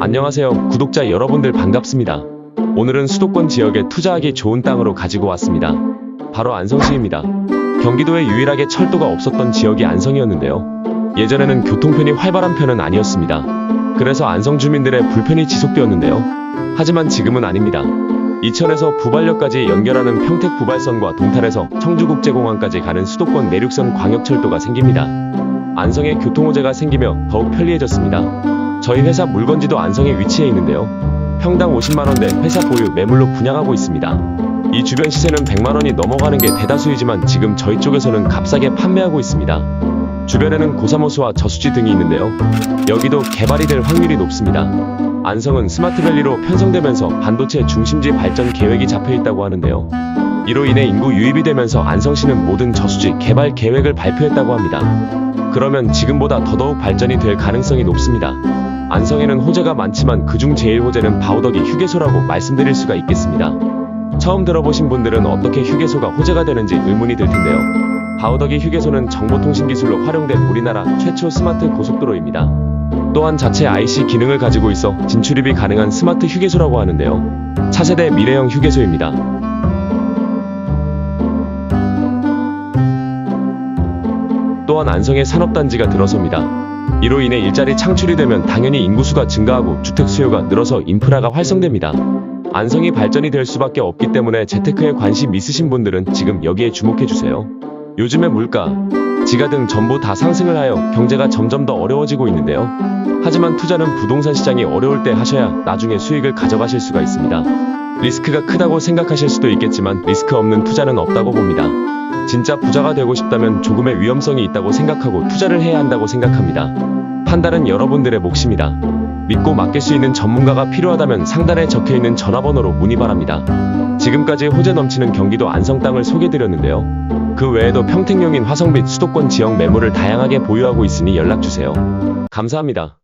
안녕하세요. 구독자 여러분들 반갑습니다. 오늘은 수도권 지역에 투자하기 좋은 땅으로 가지고 왔습니다. 바로 안성시입니다. 경기도에 유일하게 철도가 없었던 지역이 안성이었는데요. 예전에는 교통편이 활발한 편은 아니었습니다. 그래서 안성 주민들의 불편이 지속되었는데요. 하지만 지금은 아닙니다. 이천에서 부발역까지 연결하는 평택 부발선과 동탄에서 청주국제공항까지 가는 수도권 내륙선 광역철도가 생깁니다. 안성에 교통호재가 생기며 더욱 편리해졌습니다. 저희 회사 물건지도 안성에 위치해 있는데요. 평당 50만원대 회사 보유 매물로 분양하고 있습니다. 이 주변 시세는 100만원이 넘어가는 게 대다수이지만 지금 저희 쪽에서는 값싸게 판매하고 있습니다. 주변에는 고사모수와 저수지 등이 있는데요. 여기도 개발이 될 확률이 높습니다. 안성은 스마트밸리로 편성되면서 반도체 중심지 발전 계획이 잡혀 있다고 하는데요. 이로 인해 인구 유입이 되면서 안성시는 모든 저수지 개발 계획을 발표했다고 합니다. 그러면 지금보다 더더욱 발전이 될 가능성이 높습니다. 안성에는 호재가 많지만 그중 제일 호재는 바우더기 휴게소라고 말씀드릴 수가 있겠습니다. 처음 들어보신 분들은 어떻게 휴게소가 호재가 되는지 의문이 들 텐데요. 바우더기 휴게소는 정보통신 기술로 활용된 우리나라 최초 스마트 고속도로입니다. 또한 자체 IC 기능을 가지고 있어 진출입이 가능한 스마트 휴게소라고 하는데요. 차세대 미래형 휴게소입니다. 또한 안성에 산업단지가 들어섭니다. 이로 인해 일자리 창출이 되면 당연히 인구수가 증가하고 주택 수요가 늘어서 인프라가 활성됩니다. 안성이 발전이 될 수밖에 없기 때문에 재테크에 관심 있으신 분들은 지금 여기에 주목해 주세요. 요즘의 물가, 지가 등 전부 다 상승을 하여 경제가 점점 더 어려워지고 있는데요. 하지만 투자는 부동산 시장이 어려울 때 하셔야 나중에 수익을 가져가실 수가 있습니다. 리스크가 크다고 생각하실 수도 있겠지만 리스크 없는 투자는 없다고 봅니다. 진짜 부자가 되고 싶다면 조금의 위험성이 있다고 생각하고 투자를 해야 한다고 생각합니다. 판단은 여러분들의 몫입니다. 믿고 맡길 수 있는 전문가가 필요하다면 상단에 적혀 있는 전화번호로 문의 바랍니다. 지금까지 호재 넘치는 경기도 안성 땅을 소개드렸는데요. 그 외에도 평택용인 화성 및 수도권 지역 매물을 다양하게 보유하고 있으니 연락 주세요. 감사합니다.